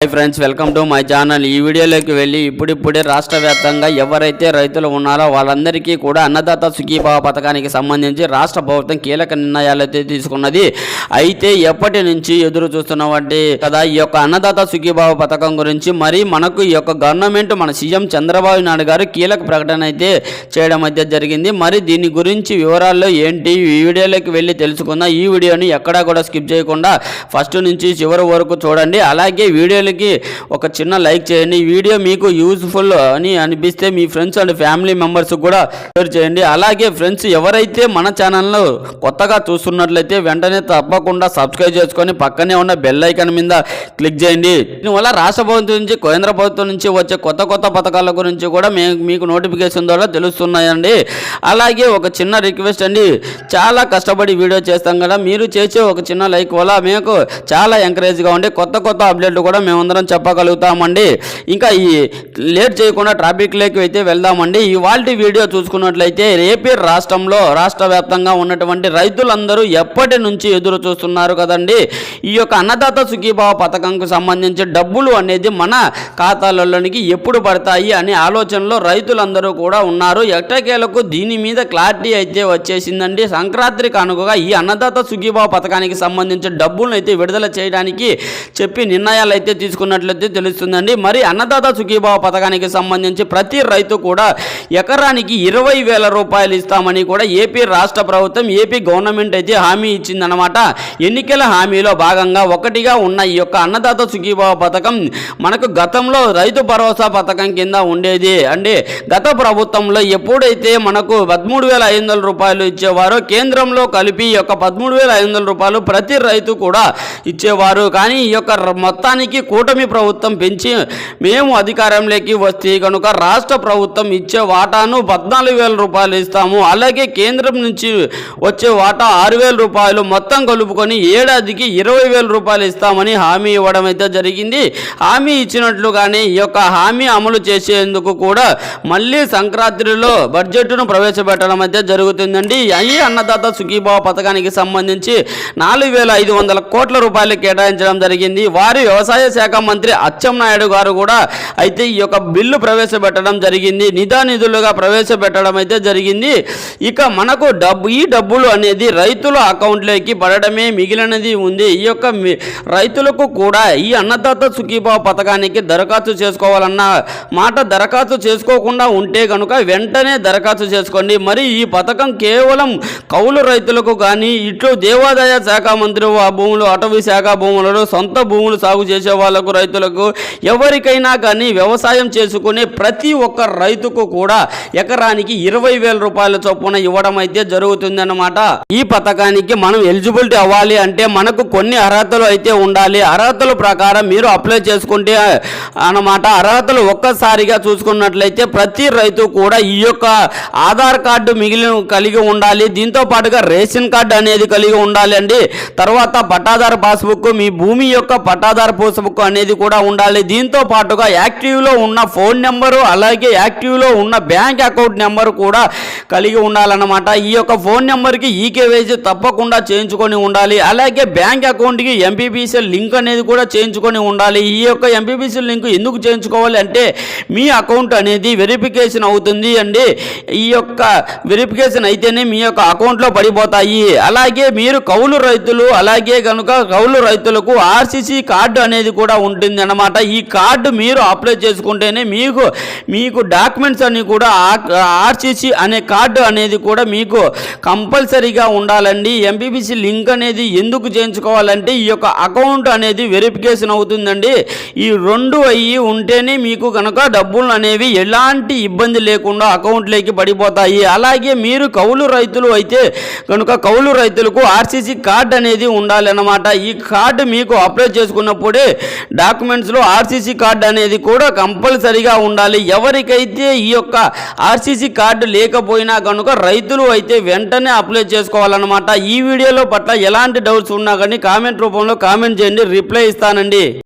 Hi friends welcome to my channel ఈ వీడియోలోకి వెళ్ళి ఇప్పుడిప్పుడే రాష్ట్ర వ్యాప్తంగా ఎవరైతే రైతులు ఉన్నారో వాళ్ళందరికీ కూడా అన్నదాత సుఖీభావ పథకానికి సంబంధించి రాష్ట్ర ప్రభుత్వం కీలక నిర్ణయాలు అయితే తీసుకున్నది. అయితే ఎప్పటి నుంచి ఎదురు చూస్తున్నవంటి కదా ఈ యొక్క అన్నదాత సుఖీభావ పథకం గురించి మరి మనకు ఈ యొక్క గవర్నమెంట్ మన సీఎం చంద్రబాబు నాయుడు గారు కీలక ప్రకటన అయితే చేయడం అయితే జరిగింది. మరి దీని గురించి వివరాల్లో ఏంటి? ఈ వీడియోలోకి వెళ్ళి తెలుసుకుందాం. ఈ వీడియోని ఎక్కడా కూడా స్కిప్ చేయకుండా ఫస్ట్ నుంచి చివరి వరకు చూడండి. అలాగే ఛానల్కి ఒక చిన్న లైక్ చేయండి. ఈ వీడియో మీకు యూజ్ఫుల్ అని అనిపిస్తే మీ ఫ్రెండ్స్ అండ్ ఫ్యామిలీ మెంబర్స్ కూడా షేర్ చేయండి. అలాగే ఫ్రెండ్స్ ఎవరైతే మన ఛానల్ను కొత్తగా చూస్తున్నట్లయితే వెంటనే తప్పకుండా సబ్స్క్రైబ్ చేసుకొని పక్కనే ఉన్న బెల్ ఐకాన్ మీద క్లిక్ చేయండి. దీనివల్ల రాష్ట్ర ప్రభుత్వం నుంచి కేంద్ర ప్రభుత్వం నుంచి వచ్చే కొత్త కొత్త పథకాల గురించి కూడా మేము మీకు నోటిఫికేషన్ ద్వారా తెలుస్తున్నాయండి. అలాగే ఒక చిన్న రిక్వెస్ట్ అండి. చాలా కష్టపడి వీడియో చేస్తాం కదా. మీరు చేసే ఒక చిన్న లైక్ వల్ల మీకు చాలా ఎంకరేజ్గా ఉండి కొత్త కొత్త అప్డేట్లు కూడా మేమందరం చెప్పగలుగుతామండి. ఇంకా ఈ లేట్ చేయకుండా ట్రాఫిక్లోకి అయితే వెళ్దామండి. ఇవాళ వీడియో చూసుకున్నట్లయితే ఏపీ రాష్ట్రంలో రాష్ట్ర వ్యాప్తంగా ఉన్నటువంటి రైతులందరూ ఎప్పటి నుంచి ఎదురు చూస్తున్నారు కదండి. ఈ యొక్క అన్నదాత సుఖీభావ పథకంకు సంబంధించి డబ్బులు అనేది మన ఖాతాలలోనికి ఎప్పుడు పడతాయి అనే ఆలోచనలో రైతులందరూ కూడా ఉన్నారు. ఎట్టకేలకు దీని మీద క్లారిటీ అయితే వచ్చేసిందండి. సంక్రాంతి కానుకగా ఈ అన్నదాత సుఖీభావ పథకానికి సంబంధించి డబ్బులను అయితే విడుదల చేయడానికి చెప్పి నిర్ణయాలు అయితే తీసుకున్నట్లయితే తెలుస్తుందండి. మరి అన్నదాత సుఖీభావ పథకానికి సంబంధించి ప్రతి రైతు కూడా ఎకరానికి ఇరవై వేల రూపాయలు ఇస్తామని కూడా ఏపీ రాష్ట్ర ప్రభుత్వం ఏపీ గవర్నమెంట్ అయితే హామీ ఇచ్చిందనమాట ఎన్నికల హామీలో భాగంగా ఒకటిగా ఉన్న ఈ యొక్క అన్నదాత సుఖీభావ పథకం మనకు గతంలో రైతు భరోసా పథకం కింద ఉండేది. అంటే గత ప్రభుత్వంలో ఎప్పుడైతే మనకు పదమూడు వేల ఐదు వందల రూపాయలు ఇచ్చేవారో కేంద్రంలో కలిపి ఈ యొక్క పదమూడు వేల ఐదు వందల రూపాయలు ప్రతి రైతు కూడా ఇచ్చేవారు. కానీ ఈ యొక్క మొత్తానికి కూటమి ప్రభుత్వం పెంచి మేము అధికారంలోకి వస్తే కనుక రాష్ట్ర ప్రభుత్వం ఇచ్చే వాటాను పద్నాలుగు వేల రూపాయలు ఇస్తాము. అలాగే కేంద్రం నుంచి వచ్చే వాటా ఆరు వేల రూపాయలు మొత్తం కలుపుకొని ఏడాదికి ఇరవై వేల రూపాయలు ఇస్తామని హామీ ఇవ్వడం అయితే జరిగింది. హామీ ఇచ్చినట్లుగానే ఈ యొక్క హామీ అమలు చేసేందుకు కూడా మళ్ళీ సంక్రాంతిలో బడ్జెట్ను ప్రవేశపెట్టడం అయితే జరుగుతుందండి. ఈ అన్నదాత సుఖీభావ పథకానికి సంబంధించి నాలుగు వేల ఐదు వందల కోట్ల రూపాయలు కేటాయించడం జరిగింది. వారి వ్యవసాయ శాఖ శాఖ మంత్రి అచ్చెన్నాయుడు గారు కూడా అయితే ఈ యొక్క బిల్లు ప్రవేశపెట్టడం జరిగింది. నిధానిధులుగా ప్రవేశపెట్టడం అయితే జరిగింది. ఇక మనకు డబ్బు ఈ డబ్బులు అనేది రైతుల అకౌంట్లోకి పడడమే మిగిలినది ఉంది. ఈ యొక్క మి- రైతులకు కూడా ఈ అన్నదాత సుఖీభావ పథకానికి దరఖాస్తు చేసుకోవాలన్న మాట దరఖాస్తు చేసుకోకుండా ఉంటే కనుక వెంటనే దరఖాస్తు చేసుకోండి. మరి ఈ పథకం కేవలం కౌలు రైతులకు కానీ ఇట్లు దేవాదాయ శాఖ మంత్రి భూములు అటవీ శాఖ భూములలో సొంత భూములు సాగు చేసే వాళ్ళు రైతులకు ఎవరికైనా కానీ వ్యవసాయం చేసుకునే ప్రతి ఒక్క రైతుకు కూడా ఎకరానికి ఇరవై వేల రూపాయల చొప్పున ఇవ్వడం అయితే జరుగుతుందన్నమాట. ఈ పథకానికి మనం ఎలిజిబిలిటీ అవ్వాలి అంటే మనకు కొన్ని అర్హతలు అయితే ఉండాలి. అర్హతల ప్రకారం మీరు అప్లై చేసుకుంటే అన్నమాట. అర్హతలు ఒక్కసారిగా చూసుకున్నట్లయితే ప్రతి రైతు కూడా ఈ యొక్క ఆధార్ కార్డు మిగిలిన కలిగి ఉండాలి. దీంతో పాటుగా రేషన్ కార్డు అనేది కలిగి ఉండాలి అండి తర్వాత పట్టాదారు పాస్బుక్ మీ భూమి యొక్క పట్టాదారు పాస్బుక్ అనేది కూడా ఉండాలి. దీంతో పాటుగా యాక్టివ్లో ఉన్న ఫోన్ నెంబరు అలాగే యాక్టివ్లో ఉన్న బ్యాంక్ అకౌంట్ నెంబరు కూడా కలిగి ఉండాలన్నమాట. ఈ యొక్క ఫోన్ నెంబర్కి ఈకేవైసీ తప్పకుండా చేయించుకొని ఉండాలి. అలాగే బ్యాంక్ అకౌంట్కి ఎంపీబీసీ లింక్ అనేది కూడా చేయించుకొని ఉండాలి. ఈ యొక్క ఎంపీపీసీ లింక్ ఎందుకు చేయించుకోవాలి అంటే మీ అకౌంట్ అనేది వెరిఫికేషన్ అవుతుంది అండి. ఈ యొక్క వెరిఫికేషన్ అయితేనే మీ యొక్క అకౌంట్లో పడిపోతాయి. అలాగే మీరు కౌలు రైతులు అలాగే కనుక కౌలు రైతులకు ఆర్సీసీ కార్డు అనేది కూడా ఉంటుంది అన్నమాట ఈ కార్డు మీరు అప్లై చేసుకుంటేనే మీకు మీకు డాక్యుమెంట్స్ అన్నీ కూడా ఆర్సీసీ అనే కార్డు అనేది కూడా మీకు కంపల్సరీగా ఉండాలండి. ఎంపీబీసీ లింక్ అనేది ఎందుకు చేయించుకోవాలంటే ఈ యొక్క అకౌంట్ అనేది వెరిఫికేషన్ అవుతుందండి. ఈ రెండు అయ్యి ఉంటేనే మీకు కనుక డబ్బులు అనేవి ఎలాంటి ఇబ్బంది లేకుండా అకౌంట్లోకి పడిపోతాయి. అలాగే మీరు కౌలు రైతులు అయితే కనుక కౌలు రైతులకు ఆర్సీసీ కార్డు అనేది ఉండాలన్నమాట. ఈ కార్డు మీకు అప్లై చేసుకున్నప్పుడే డాక్యుమెంట్స్లో ఆర్సీసీ కార్డు అనేది కూడా కంపల్సరీగా ఉండాలి. ఎవరికైతే ఈ యొక్క ఆర్సీసీ కార్డు లేకపోయినా కనుక రైతులు అయితే వెంటనే అప్లై చేసుకోవాలన్నమాట. ఈ వీడియోలో పట్ల ఎలాంటి డౌట్స్ ఉన్నా కానీ కామెంట్ రూపంలో కామెంట్ చేయండి. రిప్లై ఇస్తానండి.